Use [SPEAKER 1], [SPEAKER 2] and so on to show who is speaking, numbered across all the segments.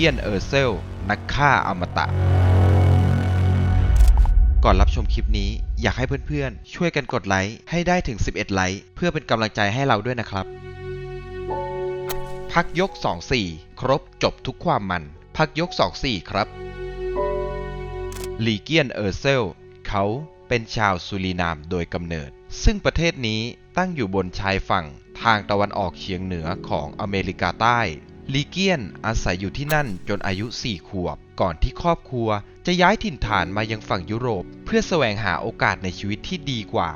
[SPEAKER 1] เกียนเออร์เซล นักฆ่าอมตะ ก่อนรับชมคลิปนี้อยากให้เพื่อนๆ ช่วยกันกดไลค์ให้ได้ถึง 11 ไลค์เพื่อเป็นกำลังใจให้เราด้วยนะครับ พักยก 2-4 ครบจบทุกความมัน พักยก 2-4 ครับลีเกียนเออร์เซล เขาเป็นชาวซูรินามโดยกำเนิด ซึ่งประเทศนี้ตั้งอยู่บนชายฝั่งทางตะวันออกเฉียงเหนือของอเมริกาใต้ ลีเกียนอาศัยอยู่ที่นั่นจนอายุ 4 ขวบ ก่อนที่ครอบครัวจะย้ายถิ่นฐานมายังฝั่งยุโรป เพื่อแสวงหาโอกาสในชีวิตที่ดีกว่า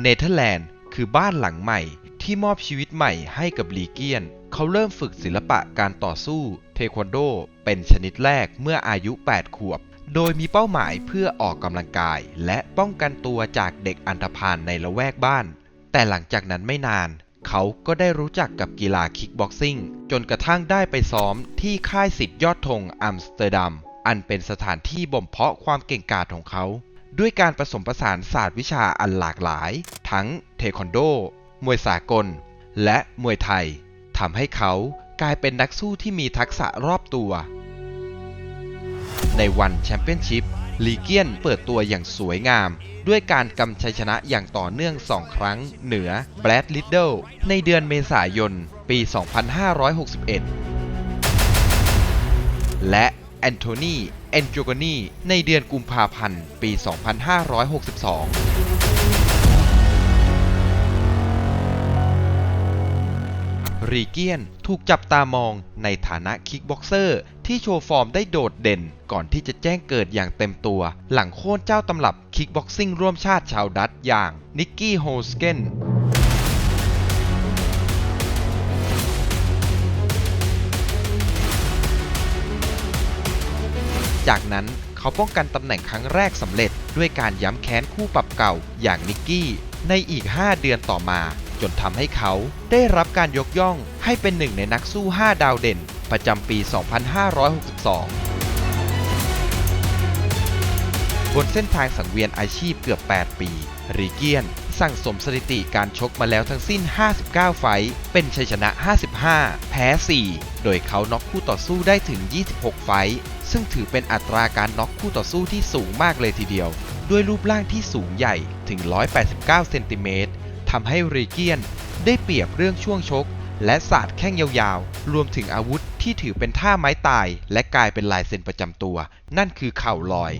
[SPEAKER 1] เนเธอร์แลนด์คือบ้านหลังใหม่ที่มอบชีวิตใหม่ให้กับลีเกียน เขาเริ่มฝึกศิลปะการต่อสู้ เทควันโด เป็นชนิดแรกเมื่ออายุ 8 ขวบ โดยมีเป้าหมายเพื่อออกกำลังกาย และป้องกันตัวจากเด็กอันธพาลในละแวกบ้าน แต่หลังจากนั้นไม่นาน เขาก็ได้รู้จักกับกีฬาคิกบ็อกซิ่งจนกระทั่งได้ไปซ้อมที่ค่ายสิทธิ์ยอดธงอัมสเตอร์ดัม อันเป็นสถานที่บ่มเพาะความเก่งกาจของเขา ด้วยการผสมผสานศาสตร์วิชาอันหลากหลาย ทั้งเทควันโด มวยสากล และมวยไทยทำให้เขากลายเป็นนักสู้ที่มีทักษะรอบตัว ในวันแชมเปี้ยนชิพ ลีเกียนเปิดตัวอย่างสวยงาม ด้วยการกำชัยชนะอย่างต่อเนื่อง 2 ครั้งเหนือแบรดลิดเดิลในเดือนเมษายน ปี 2561 และแอนโทนี เอนโจกนีในเดือนกุมภาพันธ์ ปี 2562 รีเกียน ถูกจับตามองในฐานะคิกบ็อกเซอร์ที่โชว์ฟอร์มได้โดดเด่น ก่อนที่จะแจ้งเกิดอย่างเต็มตัว หลังโค่นเจ้าตำรับคิกบ็อกซิ่งร่วมชาติชาวดัตช์อย่างนิกกี้โฮสเกนจากนั้นเขาป้องกันตำแหน่งครั้งแรกสำเร็จ ด้วยการย้ำแค้นคู่ปรับเก่าอย่างนิกกี้ ในอีก 5 เดือนต่อมา จนทำให้เขาได้รับการยกย่องให้เป็นหนึ่งในนักสู้ 5 ดาวเด่น ประจำปี 2562 บนเส้นทางสังเวียนอาชีพเกือบ 8 ปี รีเกียน สั่งสมสถิติการชกมาแล้วทั้งสิ้น 59 ไฟต์เป็นชัยชนะ 55 แพ้ 4 โดยเขาน็อกคู่ต่อสู้ได้ถึง 26 ไฟต์ซึ่งถือเป็นอัตราการน็อกคู่ต่อสู้ที่สูงมากเลยทีเดียว ด้วยรูปร่างที่สูงใหญ่ถึง 189 เซนติเมตร ทำให้รีเกียนได้เปรียบเรื่องช่วงชก และศาสตร์แข้งยาวๆ รวมถึงอาวุธที่ถือเป็นท่าไม้ตาย และกลายเป็นลายเซ็นประจำตัว นั่นคือเข่าลอย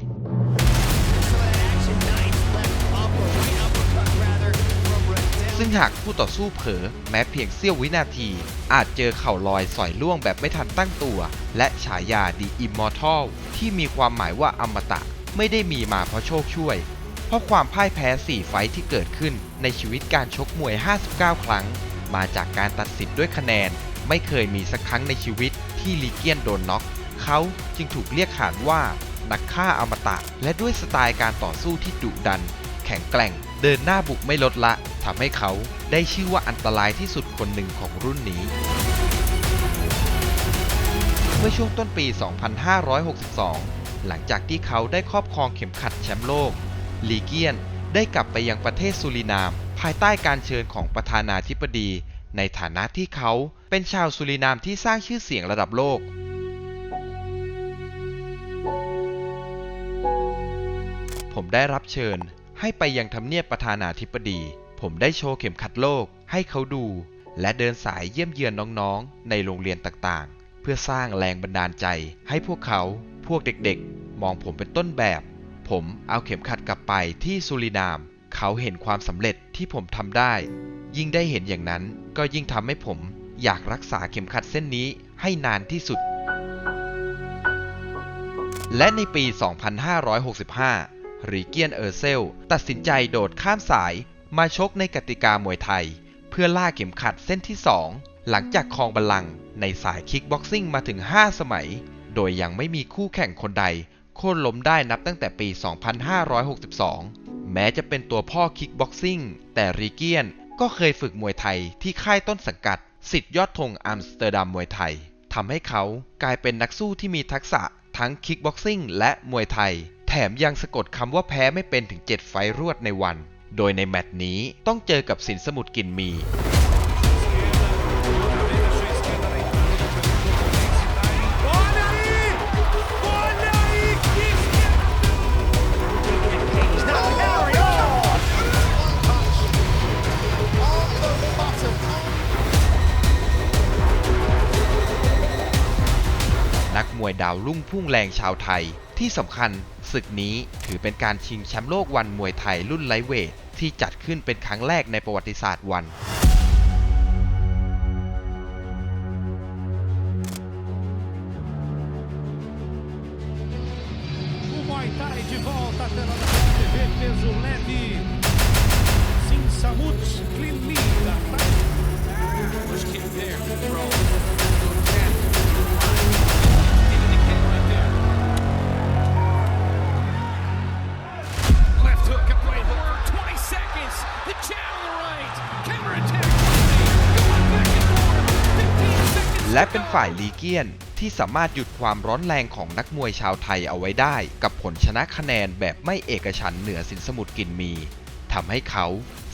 [SPEAKER 1] ซึ่งหากคู่ต่อสู้เผลอแม้เพียงเสี้ยววินาที อาจเจอเข่าลอยสอยล่วงแบบไม่ทันตั้งตัว และฉายา The Immortal ที่มีความหมายว่าอมตะ ไม่ได้มีมาเพราะโชคช่วย ราะความพ่ายแพ้ 4 ไฟท์ที่เกิดขึ้นในชีวิตการชกมวย 59 ครั้ง มาจากการตัดสินด้วยคะแนน ไม่เคยมีสักครั้งในชีวิตที่ลีเกียนโดนน็อกเขาจึงถูกเรียกขานว่า นักฆ่าอมตะ และด้วยสไตล์การต่อสู้ที่ดุดัน แข็งแกร่ง เดินหน้าบุกไม่ลดละทำให้เขาได้ชื่อว่าอันตรายที่สุดคนหนึ่งของรุ่นนี้เมื่อช่วงต้นปี 2562 หลังจากที่เขาได้ครอบครองเข็มขัดแชมป์โลก ลีเกียนได้กลับไปยังประเทศสุรินาม ภายใต้การเชิญของประธานาธิบดี ในฐานะที่เขาเป็นชาวสุรินามที่สร้างชื่อเสียงระดับโลก ผมได้รับเชิญให้ไปยังทำเนียบประธานาธิบดี ผมได้โชว์เข็มขัดโลกให้เขาดู และเดินสายเยี่ยมเยือนน้องๆ ในโรงเรียนต่างๆ เพื่อสร้างแรงบันดาลใจให้พวกเขา พวกเด็กๆ มองผมเป็นต้นแบบ ผมเอาเข็มขัดกลับไปที่สุรินาม เขาเห็นความสำเร็จที่ผมทำได้ ยิ่งได้เห็นอย่างนั้นก็ยิ่งทำให้ผมอยากรักษาเข็มขัดเส้นนี้ให้นานที่สุด และในปี 2565 รีเกียนเออร์เซล ตัดสินใจโดดข้ามสายมาชกในกติกามวยไทย เพื่อล่าเข็มขัดเส้นที่ 2 หลังจากครองบัลลังก์ในสายคิกบ็อกซิ่งมาถึง 5 สมัย โดยยังไม่มีคู่แข่งคนใด โค่นล้มได้นับตั้งแต่ปี 2562 แม้จะเป็นตัวพ่อคิกบ็อกซิ่ง แต่รีเกียนก็เคยฝึกมวยไทยที่ค่ายต้นสังกัด สิทธิ์ยอดธงอัมสเตอร์ดัมมวยไทยทำให้เขากลายเป็นนักสู้ที่มีทักษะทั้งคิกบ็อกซิ่งและมวยไทย แถมยังสะกดคำว่าแพ้ไม่เป็นถึง 7 ไฟรวดในวัน โดยในแมตช์นี้ต้องเจอกับสินสมุทรกินมีาวรุ่งพุ่งแรงชาวไทย ที่สำคัญศึกนี้ถือเป็นการชิงแชมป์โลกวันมวยไทยรุ่นไลท์เวทที่จัดขึ้นเป็นครั้งแรกในประวัติศาสตร์วัน
[SPEAKER 2] O Muay Thai de
[SPEAKER 1] และเป็นฝ่ายลีเกียนที่สามารถหยุดความร้อนแรงของนักมวยชาวไทยเอาไว้ได้ กับผลชนะคะแนนแบบไม่เอกฉันเหนือสินสมุทรกินมีทำให้เขา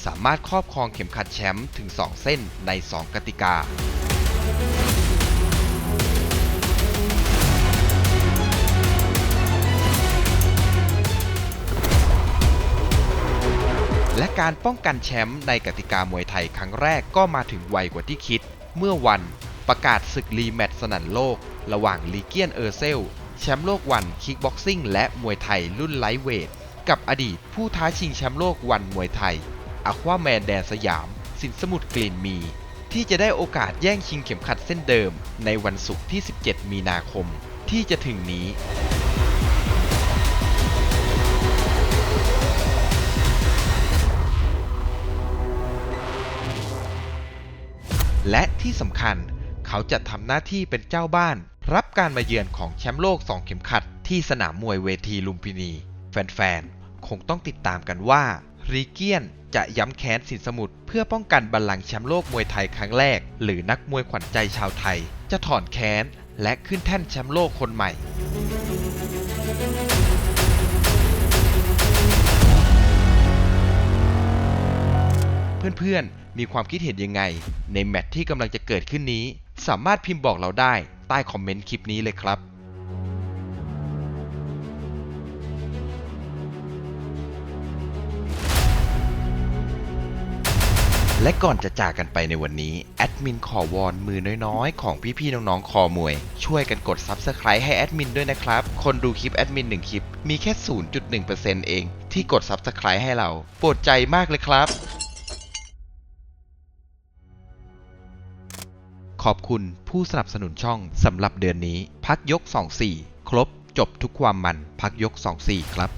[SPEAKER 1] สามารถครอบครองเข็มขัดแชมป์ถึง 2 เส้นใน 2 กติกา และการป้องกันแชมป์ในกติกามวยไทยครั้งแรกก็มาถึงไวกว่าที่คิด เมื่อวัน ประกาศศึกรีแมตช์สนั่นโลก ระหว่างลีเกียนเออร์เซล แชมป์โลกวันคิกบ็อกซิ่งและมวยไทยรุ่นไลท์เวท กับอดีตผู้ท้าชิงแชมป์โลกวันมวยไทยอควาแมนแดนสยาม สินสมุทรกลิ่นมี ที่จะได้โอกาสแย่งชิงเข็มขัดเส้นเดิม ในวันศุกร์ที่ 17 มีนาคม ที่จะถึงนี้และที่สำคัญ เขาจะทำหน้าที่เป็นเจ้าบ้าน รับการมาเยือนของแชมป์โลก 2 เข็มขัดที่สนามมวยเวทีลุมพินี แฟนๆ คงต้องติดตามกันว่า รีเกียนจะย้ำแค้นสินสมุทรเพื่อป้องกันบัลลังก์แชมป์โลกมวยไทยครั้งแรก หรือนักมวยขวัญใจชาวไทย จะถอนแค้นและขึ้นแท่นแชมป์โลกคนใหม่เพื่อนๆ มีความคิดเห็นยังไง ในแมตช์ที่กำลังจะเกิดขึ้นนี้ สามารถพิมพ์บอกเราได้ใต้คอมเมนต์คลิปนี้เลยครับและก่อนจะจากกันไปในวันนี้ แอดมินขอวอนมือน้อยๆ ของพี่ๆน้องๆ คอมวย ช่วยกันกด Subscribe ให้แอดมินด้วยนะครับ คนดูคลิปแอดมิน1คลิป มีแค่ 0.1%เอง ที่กด Subscribe ให้เรา โปรดใจมากเลยครับ ขอบคุณผู้สนับสนุนช่องสำหรับเดือนนี้ พักยก 24 ครบจบทุกความมันพักยก 24 ครับ